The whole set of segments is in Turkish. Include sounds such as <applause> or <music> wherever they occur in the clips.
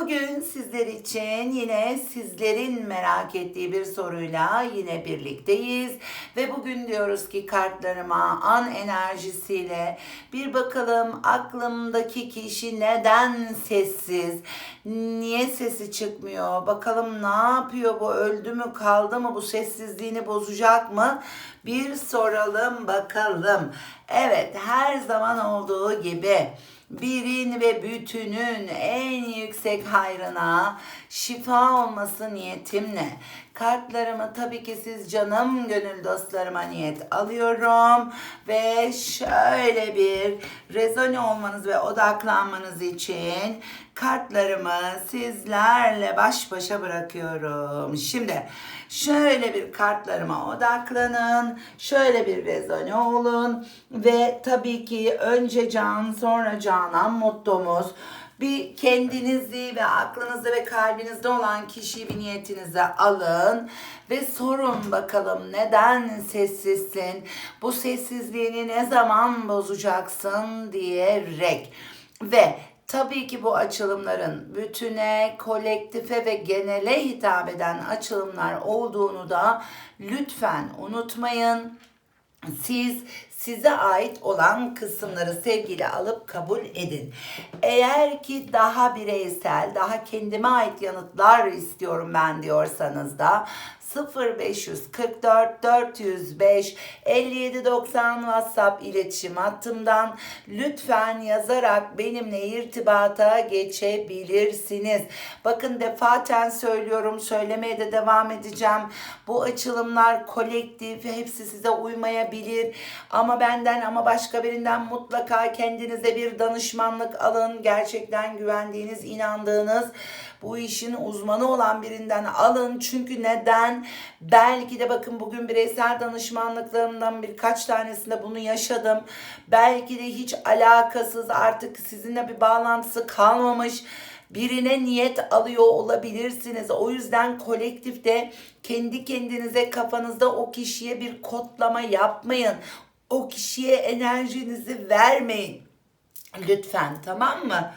Bugün sizler için yine sizlerin merak ettiği bir soruyla yine birlikteyiz. Ve bugün diyoruz ki kartlarıma an enerjisiyle bir bakalım aklımdaki kişi neden sessiz? Niye sesi çıkmıyor? Bakalım ne yapıyor bu? Öldü mü kaldı mı? Bu sessizliğini bozacak mı? Bir soralım bakalım. Evet her zaman olduğu gibi birin ve bütünün en yüksek hayrına şifa olması niyetimle kartlarımı tabii ki siz canım gönül dostlarıma niyet alıyorum. Ve şöyle bir rezone olmanız ve odaklanmanız için kartlarımı sizlerle baş başa bırakıyorum. Şimdi şöyle bir kartlarıma odaklanın, şöyle bir rezone olun. Ve tabii ki önce can sonra canan mottomuz bir kendinizi ve aklınızda ve kalbinizde olan kişiyi bir niyetinize alın ve sorun bakalım neden sessizsin? Bu sessizliğini ne zaman bozacaksın diyerek ve Tabii ki bu açılımların bütüne, kolektife ve genele hitap eden açılımlar olduğunu da lütfen unutmayın. Siz size ait olan kısımları sevgiyle alıp kabul edin. Eğer ki daha bireysel, daha kendime ait yanıtlar istiyorum ben diyorsanız da 0544 405 5790 WhatsApp iletişim hattımdan lütfen yazarak benimle irtibata geçebilirsiniz. Bakın defaten söylüyorum, söylemeye de devam edeceğim. Bu açılımlar kolektif, hepsi size uymayabilir. Ama benden ama başka birinden mutlaka kendinize bir danışmanlık alın. Gerçekten güvendiğiniz, inandığınız bu işin uzmanı olan birinden alın. Çünkü neden? Belki de bakın bugün bireysel danışmanlıklarımdan birkaç tanesinde bunu yaşadım. Belki de hiç alakasız artık sizinle bir bağlantısı kalmamış birine niyet alıyor olabilirsiniz. O yüzden kolektifte kendi kendinize kafanızda o kişiye bir kodlama yapmayın. O kişiye enerjinizi vermeyin. Lütfen tamam mı?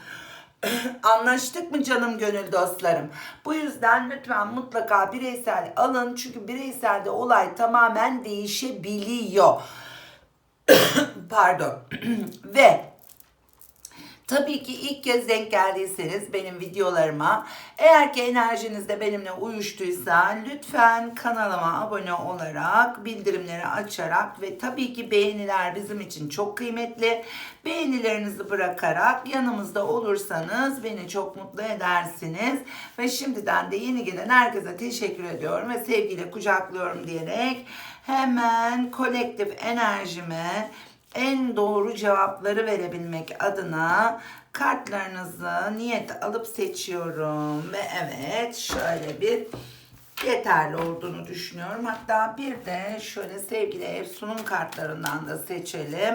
<clears throat> Anlaştık mı canım gönül dostlarım? Bu yüzden lütfen mutlaka bireysel alın. Çünkü bireyselde olay tamamen değişebiliyor. <clears throat> Pardon. <clears throat> Ve Tabii ki ilk kez denk geldiyseniz benim videolarıma eğer ki enerjiniz de benimle uyuştuysa lütfen kanalıma abone olarak bildirimleri açarak ve tabii ki beğeniler bizim için çok kıymetli. Beğenilerinizi bırakarak yanımızda olursanız beni çok mutlu edersiniz. Ve şimdiden de yeni gelen herkese teşekkür ediyorum ve sevgiyle kucaklıyorum diyerek hemen kolektif enerjime en doğru cevapları verebilmek adına kartlarınızı niyet alıp seçiyorum ve evet şöyle bir yeterli olduğunu düşünüyorum. Hatta bir de şöyle sevgili Efsun'un kartlarından da seçelim.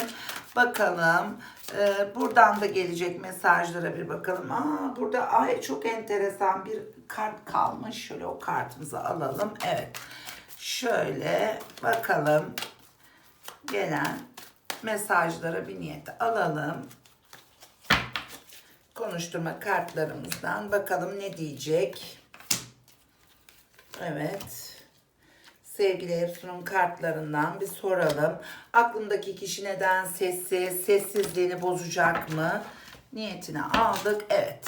Bakalım e, buradan da gelecek mesajlara bir bakalım. Aa, burada ay çok enteresan bir kart kalmış. Şöyle o kartımızı alalım. Evet. Şöyle bakalım gelen mesajlara bir niyet alalım. Konuşturma kartlarımızdan bakalım ne diyecek. Evet. Sevgili Efsun'un kartlarından bir soralım. Aklımdaki kişi neden sessiz, sessizliğini bozacak mı? Niyetini aldık. Evet.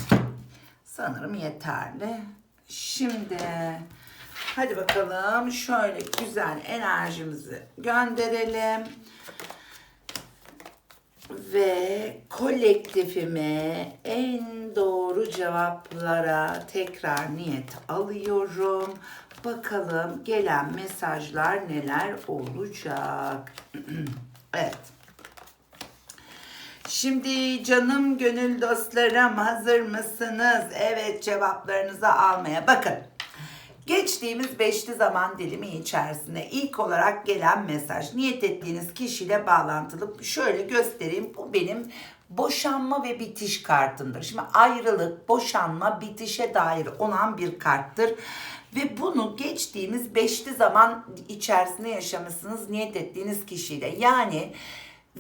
Sanırım yeterli. Şimdi hadi bakalım şöyle güzel enerjimizi gönderelim ve kolektifime en doğru cevaplara tekrar niyet alıyorum. Bakalım gelen mesajlar neler olacak. <clears throat> evet. Şimdi canım gönül dostlarım hazır mısınız? Evet cevaplarınızı almaya. Bakın Geçtiğimiz beşli zaman dilimi içerisinde ilk olarak gelen mesaj niyet ettiğiniz kişiyle bağlantılı şöyle göstereyim. Bu benim boşanma ve bitiş kartımdır. Şimdi ayrılık, boşanma, bitişe dair olan bir karttır. Ve bunu geçtiğimiz beşli zaman içerisinde yaşamışsınız niyet ettiğiniz kişiyle. Yani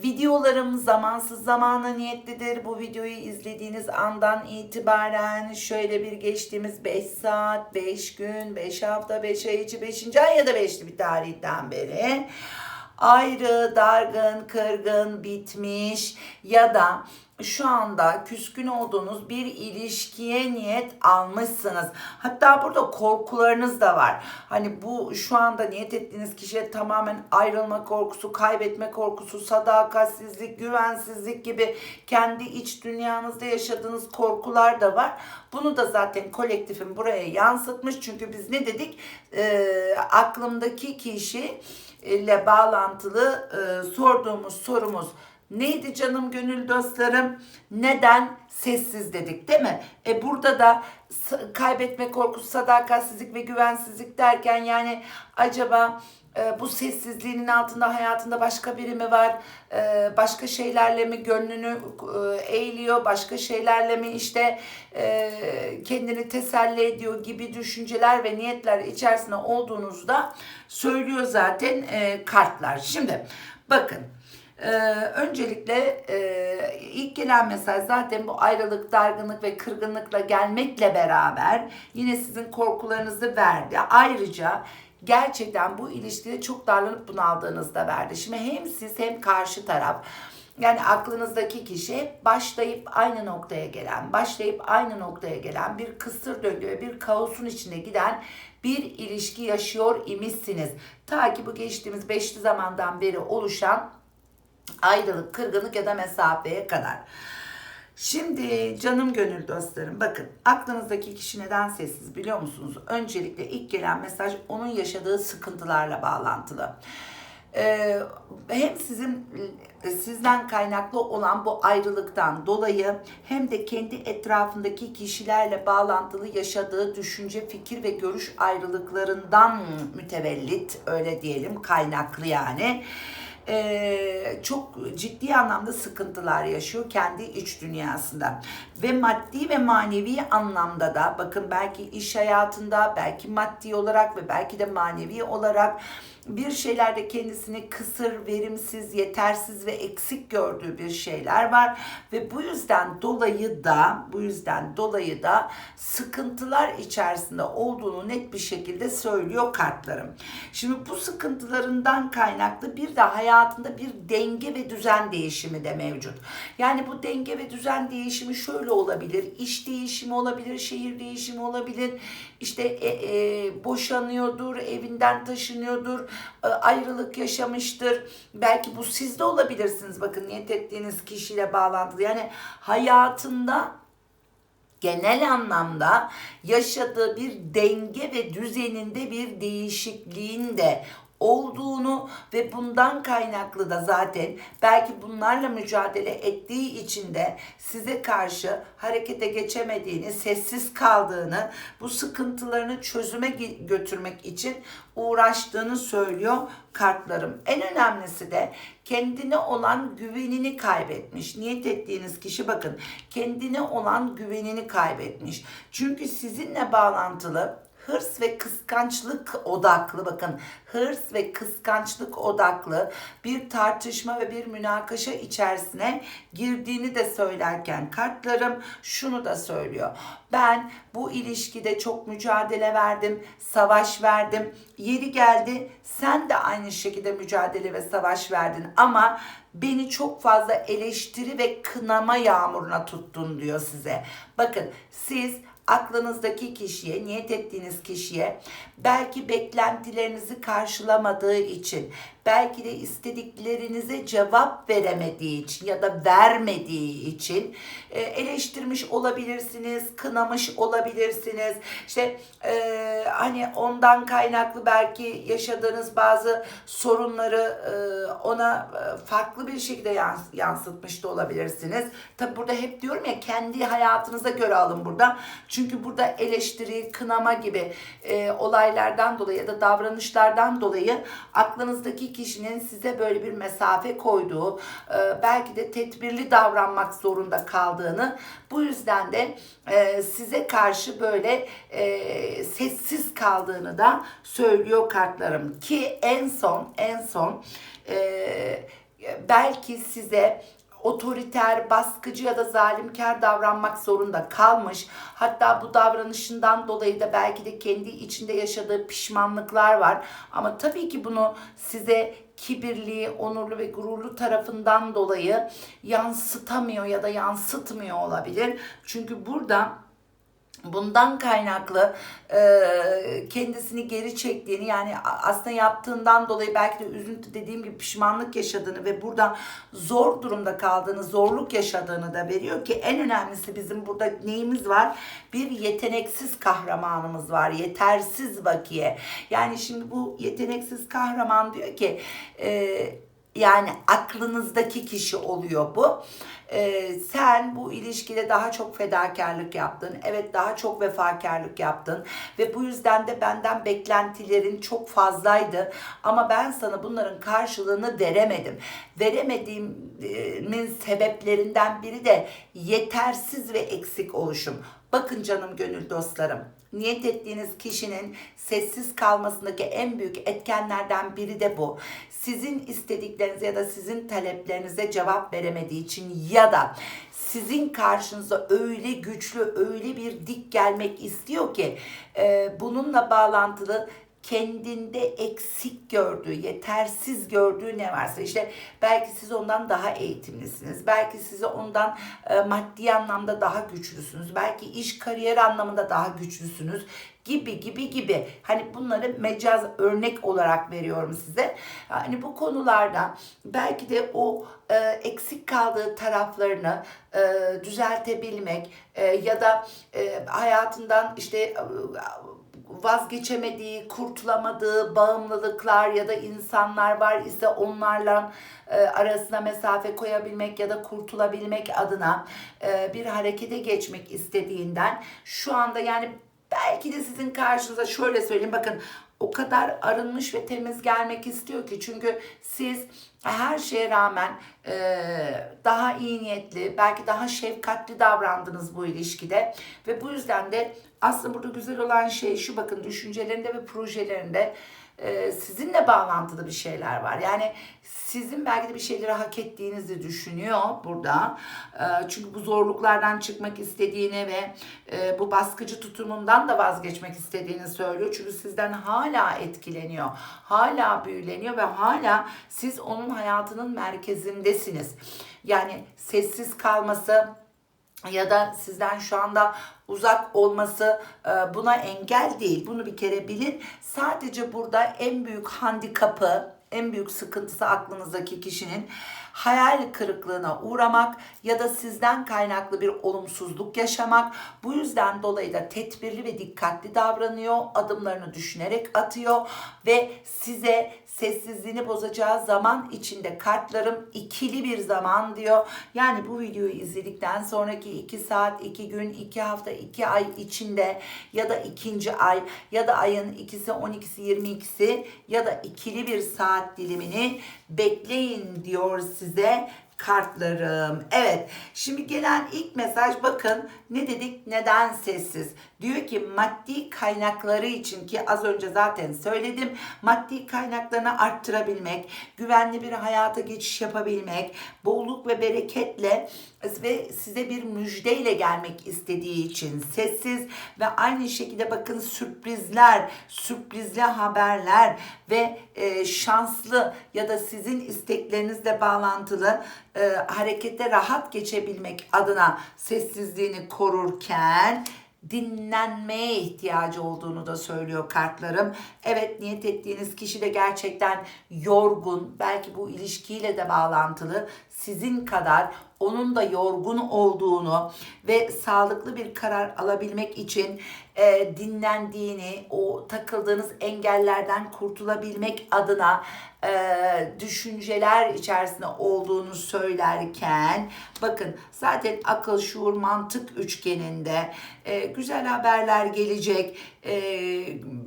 Videolarım zamansız zamana niyetlidir. Bu videoyu izlediğiniz andan itibaren şöyle bir geçtiğimiz 5 saat, 5 gün, 5 hafta, 5 ay içi, 5. ay ya da 5'li bir tarihten beri ayrı, dargın, kırgın, bitmiş ya da şu anda küskün olduğunuz bir ilişkiye niyet almışsınız. Hatta burada korkularınız da var. Hani bu şu anda niyet ettiğiniz kişiye tamamen ayrılma korkusu, kaybetme korkusu, sadakatsizlik, güvensizlik gibi kendi iç dünyanızda yaşadığınız korkular da var. Bunu da zaten kolektifin buraya yansıtmış. Çünkü biz ne dedik? Ee, aklımdaki kişi ile bağlantılı e, sorduğumuz sorumuz neydi canım gönül dostlarım? Neden sessiz dedik değil mi? E burada da kaybetme korkusu, sadakatsizlik ve güvensizlik derken yani acaba e, bu sessizliğinin altında hayatında başka biri mi var? E, başka şeylerle mi gönlünü e, eğiliyor? Başka şeylerle mi işte e, kendini teselli ediyor gibi düşünceler ve niyetler içerisinde olduğunuzda söylüyor zaten e, kartlar. Şimdi bakın ee, öncelikle e, ilk gelen mesaj zaten bu ayrılık, dargınlık ve kırgınlıkla gelmekle beraber yine sizin korkularınızı verdi. Ayrıca gerçekten bu ilişkide çok darlanıp bunaldığınızı da verdi. Şimdi hem siz hem karşı taraf yani aklınızdaki kişi başlayıp aynı noktaya gelen, başlayıp aynı noktaya gelen bir kısır döngü bir kaosun içinde giden bir ilişki yaşıyor imişsiniz. Ta ki bu geçtiğimiz beşli zamandan beri oluşan ayrılık, kırgınlık ya da mesafeye kadar. Şimdi canım gönül dostlarım bakın aklınızdaki kişi neden sessiz biliyor musunuz? Öncelikle ilk gelen mesaj onun yaşadığı sıkıntılarla bağlantılı. Ee, hem sizin sizden kaynaklı olan bu ayrılıktan dolayı hem de kendi etrafındaki kişilerle bağlantılı yaşadığı düşünce, fikir ve görüş ayrılıklarından mütevellit öyle diyelim kaynaklı yani e, çok ciddi anlamda sıkıntılar yaşıyor kendi iç dünyasında. Ve maddi ve manevi anlamda da bakın belki iş hayatında, belki maddi olarak ve belki de manevi olarak bir şeylerde kendisini kısır, verimsiz, yetersiz ve eksik gördüğü bir şeyler var ve bu yüzden dolayı da bu yüzden dolayı da sıkıntılar içerisinde olduğunu net bir şekilde söylüyor kartlarım. Şimdi bu sıkıntılarından kaynaklı bir de hayatında bir denge ve düzen değişimi de mevcut. Yani bu denge ve düzen değişimi şöyle olabilir. İş değişimi olabilir, şehir değişimi olabilir. İşte e, e, boşanıyordur, evinden taşınıyordur, e, ayrılık yaşamıştır. Belki bu sizde olabilirsiniz. Bakın niyet ettiğiniz kişiyle bağlantılı. Yani hayatında genel anlamda yaşadığı bir denge ve düzeninde bir değişikliğin de olduğunu ve bundan kaynaklı da zaten belki bunlarla mücadele ettiği için de size karşı harekete geçemediğini, sessiz kaldığını, bu sıkıntılarını çözüme götürmek için uğraştığını söylüyor kartlarım. En önemlisi de kendine olan güvenini kaybetmiş. Niyet ettiğiniz kişi bakın kendine olan güvenini kaybetmiş. Çünkü sizinle bağlantılı hırs ve kıskançlık odaklı bakın hırs ve kıskançlık odaklı bir tartışma ve bir münakaşa içerisine girdiğini de söylerken kartlarım şunu da söylüyor. Ben bu ilişkide çok mücadele verdim, savaş verdim. Yeri geldi sen de aynı şekilde mücadele ve savaş verdin ama beni çok fazla eleştiri ve kınama yağmuruna tuttun diyor size. Bakın siz aklınızdaki kişiye, niyet ettiğiniz kişiye belki beklentilerinizi karşılamadığı için, belki de istediklerinize cevap veremediği için ya da vermediği için e, eleştirmiş olabilirsiniz, kınamış olabilirsiniz. İşte e, hani ondan kaynaklı belki yaşadığınız bazı sorunları e, ona e, farklı bir şekilde yans- yansıtmış da olabilirsiniz. Tabi burada hep diyorum ya kendi hayatınıza göre alın burada. Çünkü burada eleştiri, kınama gibi e, olaylardan dolayı ya da davranışlardan dolayı aklınızdaki kişinin size böyle bir mesafe koyduğu, e, belki de tedbirli davranmak zorunda kaldığını, bu yüzden de e, size karşı böyle e, sessiz kaldığını da söylüyor kartlarım. Ki en son, en son belki size otoriter, baskıcı ya da zalimkar davranmak zorunda kalmış. Hatta bu davranışından dolayı da belki de kendi içinde yaşadığı pişmanlıklar var. Ama tabii ki bunu size kibirli, onurlu ve gururlu tarafından dolayı yansıtamıyor ya da yansıtmıyor olabilir. Çünkü burada bundan kaynaklı e, kendisini geri çektiğini yani aslında yaptığından dolayı belki de üzüntü dediğim gibi pişmanlık yaşadığını ve burada zor durumda kaldığını, zorluk yaşadığını da veriyor ki en önemlisi bizim burada neyimiz var? Bir yeteneksiz kahramanımız var. Yetersiz bakiye. Yani şimdi bu yeteneksiz kahraman diyor ki e, yani aklınızdaki kişi oluyor bu. Ee, sen bu ilişkide daha çok fedakarlık yaptın. Evet daha çok vefakarlık yaptın. Ve bu yüzden de benden beklentilerin çok fazlaydı. Ama ben sana bunların karşılığını veremedim. Veremediğimin sebeplerinden biri de yetersiz ve eksik oluşum. Bakın canım gönül dostlarım. Niyet ettiğiniz kişinin sessiz kalmasındaki en büyük etkenlerden biri de bu. Sizin istediklerinize ya da sizin taleplerinize cevap veremediği için ya da sizin karşınıza öyle güçlü, öyle bir dik gelmek istiyor ki e, bununla bağlantılı kendinde eksik gördüğü, yetersiz gördüğü ne varsa işte belki siz ondan daha eğitimlisiniz. Belki size ondan e, maddi anlamda daha güçlüsünüz. Belki iş kariyer anlamında daha güçlüsünüz gibi gibi gibi. Hani bunları mecaz örnek olarak veriyorum size. Hani bu konularda belki de o e, eksik kaldığı taraflarını e, düzeltebilmek e, ya da e, hayatından işte e, vazgeçemediği, kurtulamadığı bağımlılıklar ya da insanlar var ise onlarla e, arasına mesafe koyabilmek ya da kurtulabilmek adına e, bir harekete geçmek istediğinden şu anda yani belki de sizin karşınıza şöyle söyleyeyim bakın o kadar arınmış ve temiz gelmek istiyor ki. Çünkü siz her şeye rağmen e, daha iyi niyetli, belki daha şefkatli davrandınız bu ilişkide. Ve bu yüzden de aslında burada güzel olan şey şu bakın düşüncelerinde ve projelerinde e, sizinle bağlantılı bir şeyler var. Yani sizin belki de bir şeyleri hak ettiğinizi düşünüyor burada. E, çünkü bu zorluklardan çıkmak istediğini ve e, bu baskıcı tutumundan da vazgeçmek istediğini söylüyor. Çünkü sizden hala etkileniyor. Hala büyüleniyor ve hala siz onun hayatının merkezindesiniz. Yani sessiz kalması, ya da sizden şu anda uzak olması e, buna engel değil. Bunu bir kere bilin. Sadece burada en büyük handikapı, en büyük sıkıntısı aklınızdaki kişinin hayal kırıklığına uğramak ya da sizden kaynaklı bir olumsuzluk yaşamak. Bu yüzden dolayı da tedbirli ve dikkatli davranıyor, adımlarını düşünerek atıyor ve size sessizliğini bozacağı zaman içinde kartlarım ikili bir zaman diyor. Yani bu videoyu izledikten sonraki 2 saat, 2 gün, 2 hafta, 2 ay içinde ya da ikinci ay ya da ayın ikisi, 12'si, 22'si ya da ikili bir saat dilimini bekleyin diyor size kartlarım. Evet. Şimdi gelen ilk mesaj bakın ne dedik? Neden sessiz? Diyor ki maddi kaynakları için ki az önce zaten söyledim. Maddi kaynaklarını arttırabilmek, güvenli bir hayata geçiş yapabilmek, bolluk ve bereketle ve size bir müjdeyle gelmek istediği için sessiz ve aynı şekilde bakın sürprizler, sürprizli haberler ve e, şanslı ya da sizin isteklerinizle bağlantılı e, harekete rahat geçebilmek adına sessizliğini korurken dinlenmeye ihtiyacı olduğunu da söylüyor kartlarım. Evet niyet ettiğiniz kişi de gerçekten yorgun, belki bu ilişkiyle de bağlantılı. Sizin kadar onun da yorgun olduğunu ve sağlıklı bir karar alabilmek için e, dinlendiğini, o takıldığınız engellerden kurtulabilmek adına e, düşünceler içerisinde olduğunu söylerken bakın zaten akıl, şuur, mantık üçgeninde e, güzel haberler gelecek. E,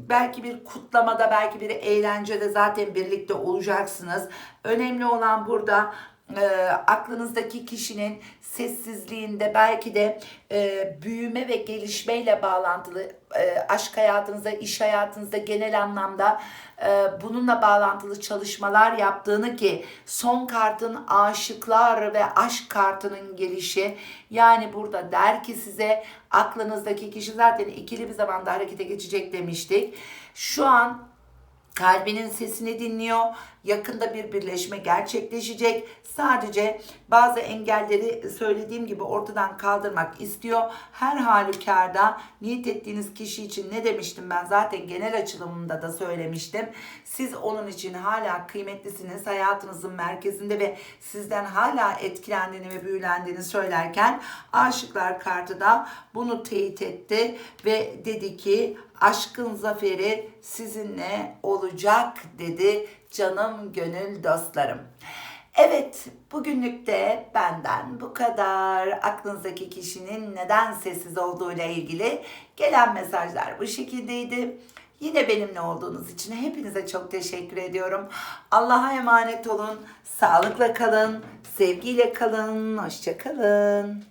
belki bir kutlamada, belki bir eğlencede zaten birlikte olacaksınız. Önemli olan burada e, aklınızdaki kişinin sessizliğinde belki de e, büyüme ve gelişmeyle bağlantılı e, aşk hayatınızda, iş hayatınızda genel anlamda e, bununla bağlantılı çalışmalar yaptığını ki son kartın aşıklar ve aşk kartının gelişi yani burada der ki size aklınızdaki kişi zaten ikili bir zamanda harekete geçecek demiştik. Şu an kalbinin sesini dinliyor. Yakında bir birleşme gerçekleşecek. Sadece bazı engelleri söylediğim gibi ortadan kaldırmak istiyor. Her halükarda niyet ettiğiniz kişi için ne demiştim ben zaten genel açılımında da söylemiştim. Siz onun için hala kıymetlisiniz. Hayatınızın merkezinde ve sizden hala etkilendiğini ve büyülendiğini söylerken aşıklar kartı da bunu teyit etti ve dedi ki aşkın zaferi sizinle olacak dedi canım gönül dostlarım. Evet, bugünlük de benden bu kadar. Aklınızdaki kişinin neden sessiz olduğuyla ilgili gelen mesajlar bu şekildeydi. Yine benimle olduğunuz için hepinize çok teşekkür ediyorum. Allah'a emanet olun. Sağlıkla kalın, sevgiyle kalın, hoşça kalın.